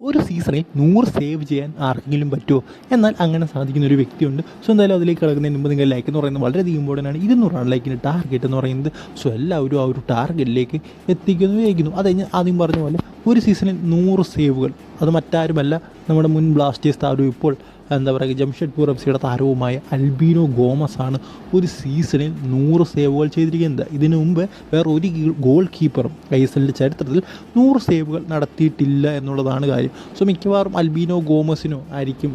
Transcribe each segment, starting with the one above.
ഒരു സീസണിൽ നൂറ് സേവ് ചെയ്യാൻ ആർക്കെങ്കിലും പറ്റുമോ? എന്നാൽ അങ്ങനെ സാധിക്കുന്ന ഒരു വ്യക്തിയുണ്ട്. സോ എന്തായാലും അതിലേക്ക് കിടക്കുന്നതിന് മുമ്പ് നിങ്ങൾ ലൈക്ക് എന്ന് പറയുന്നത് വളരെയധികം ഇമ്പോർട്ടന്റ് ആണ്. ഇരുന്നൂറാണ് ലൈക്കിന് ടാർഗറ്റ് എന്ന് പറയുന്നത്. സോ എല്ലാവരും ആ ഒരു ടാർഗറ്റിലേക്ക് എത്തിക്കുന്നു വിചാരിക്കുന്നു. അത് ആദ്യം പറഞ്ഞ പോലെ ഒരു സീസണിൽ നൂറ് സേവുകൾ. അത് മറ്റാരുമല്ല നമ്മുടെ മുൻ ബ്ലാസ്റ്റേഴ്സ് താരവും ഇപ്പോൾ എന്താ പറയുക ജംഷഡ്പൂർ എഫ് സിയുടെ താരവുമായ അൽബീനോ ഗോമസ് ആണ് ഒരു സീസണിൽ നൂറ് സേവുകൾ ചെയ്തിരിക്കുന്നത്. ഇതിനു മുമ്പ് വേറെ ഒരു ഗോൾ കീപ്പറും ഐ എസ് എല്ലിന്റെ ചരിത്രത്തിൽ നൂറ് സേവുകൾ നടത്തിയിട്ടില്ല എന്നുള്ളതാണ് കാര്യം. സോ മിക്കവാറും അൽബീനോ ഗോമസിനോ ആയിരിക്കും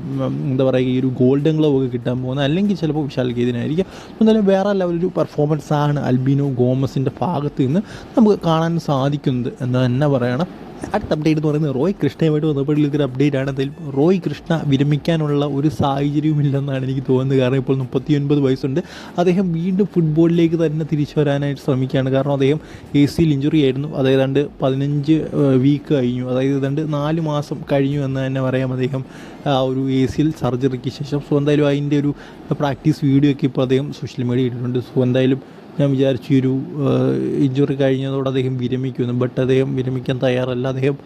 എന്താ പറയുക ഈ ഒരു ഗോൾഡൻ ഗ്ലോവ് ഒക്കെ കിട്ടാൻ പോകുന്നത്. അല്ലെങ്കിൽ ചിലപ്പോൾ വിശാൽ ഗീതിനായിരിക്കും എന്തായാലും വേറെ ലെവലൊരു പെർഫോമൻസ് ആണ് അൽബീനോ ഗോമസിന്റെ ഭാഗത്ത് നിന്ന് നമുക്ക് കാണാൻ സാധിക്കുന്നത് എന്ന് തന്നെ പറയണം. അടുത്ത അപ്ഡേറ്റ് എന്ന് പറയുന്നത് റോയ് കൃഷ്ണയുമായിട്ട് ബന്ധപ്പെട്ടുള്ള ഒരു അപ്ഡേറ്റ് ആണ്. എന്തായാലും റോയ് കൃഷ്ണ വിരമിക്കാനുള്ള ഒരു സാഹചര്യവും ഇല്ലെന്നാണ് എനിക്ക് തോന്നുന്നത്. കാരണം ഇപ്പോൾ മുപ്പത്തിയൊൻപത് വയസ്സുണ്ട്. അദ്ദേഹം വീണ്ടും ഫുട്ബോളിലേക്ക് തന്നെ തിരിച്ചു വരാനായിട്ട് ശ്രമിക്കുകയാണ്. കാരണം അദ്ദേഹം എ സിയിൽ ഇഞ്ചുറി ആയിരുന്നു. അത് ഏതാണ്ട് പതിനഞ്ച് വീക്ക് കഴിഞ്ഞു. അതായത് ഏതാണ്ട് നാല് മാസം കഴിഞ്ഞു എന്ന് തന്നെ പറയാം അദ്ദേഹം. ആ ഒരു എ സിയിൽ സർജറിക്ക് ശേഷം. സോ എന്തായാലും അതിന്റെ ഒരു പ്രാക്ടീസ് വീഡിയോ ഒക്കെ ഇപ്പോൾ അദ്ദേഹം സോഷ്യൽ മീഡിയ ഇട്ടിട്ടുണ്ട്. സോ എന്തായാലും ഞാൻ വിചാരിച്ചു ഒരു ഇഞ്ചുറി കഴിഞ്ഞതോടെ അദ്ദേഹം വിരമിക്കുമെന്ന് ബട്ട് അദ്ദേഹം വിരമിക്കാൻ തയ്യാറല്ല. അദ്ദേഹം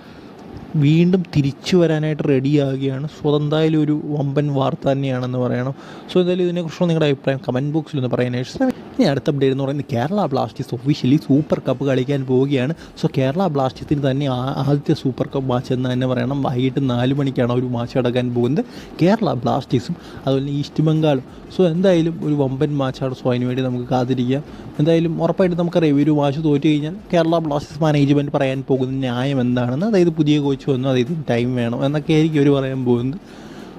വീണ്ടും തിരിച്ചു വരാനായിട്ട് റെഡിയാകുകയാണ് സോ അതെന്തായാലും ഒരു വമ്പൻ വാർത്ത തന്നെയാണെന്ന് പറയണം. സോ എന്തായാലും ഇതിനെക്കുറിച്ചുള്ള നിങ്ങളുടെ അഭിപ്രായം കമന്റ് ബോക്സിൽ ഒന്ന് പറയാനായിട്ട് ശ്രമിക്കും. ഇനി അടുത്ത അപ്ഡേറ്റ് എന്ന് പറയുന്നത് Kerala Blasters officially super cup കളിക്കാൻ പോവുകയാണ്. സോ കേരള ബ്ലാസ്റ്റേഴ്സിന് തന്നെ ആദ്യത്തെ സൂപ്പർ കപ്പ് മാച്ച് എന്ന് തന്നെ പറയണം. വൈകിട്ട് നാല് മണിക്കാണ് ഒരു മാച്ച് നടക്കാൻ പോകുന്നത്. കേരള ബ്ലാസ്റ്റേഴ്സും അതുപോലെ ഈസ്റ്റ് ബംഗാളും സോ എന്തായാലും ഒരു വമ്പൻ മാച്ചാണ് സോ അതിന് വേണ്ടി നമുക്ക് കാത്തിരിക്കാം. എന്തായാലും ഉറപ്പായിട്ട് നമുക്കറിയാം ഒരു മാച്ച് തോറ്റു കഴിഞ്ഞാൽ കേരള ബ്ലാസ്റ്റേഴ്സ് മാനേജ്മെന്റ് പറയാൻ പോകുന്ന ന്യായം എന്താണെന്ന്. അതായത് പുതിയ കോച്ച് വന്നു അതായത് ടൈം വേണം എന്നൊക്കെ ആയിരിക്കും അവർ പറയാൻ പോകുന്നത്.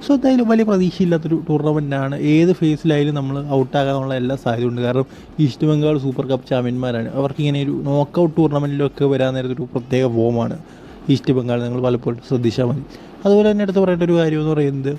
സോ എന്തായാലും വലിയ പ്രതീക്ഷയില്ലാത്തൊരു ടൂർണമെന്റാണ് ഏത് ഫേസിലായാലും നമ്മൾ ഔട്ടാകാനുള്ള എല്ലാ സാധ്യതയുണ്ട്. കാരണം ഈസ്റ്റ് ബംഗാൾ സൂപ്പർ കപ്പ് ചാമ്പ്യന്മാരാണ്. അവർക്ക് ഇങ്ങനെ ഒരു നോക്കൗട്ട് ടൂർണമെന്റിലൊക്കെ വരാൻ നേരത്തെ ഒരു പ്രത്യേക ഫോമാണ് ഈസ്റ്റ് ബംഗാൾ നിങ്ങൾ പലപ്പോഴും ശ്രദ്ധിച്ചാൽ മതി. അതുപോലെ തന്നെ എടുത്ത് പറയേണ്ട ഒരു കാര്യം എന്ന് പറയുന്നത്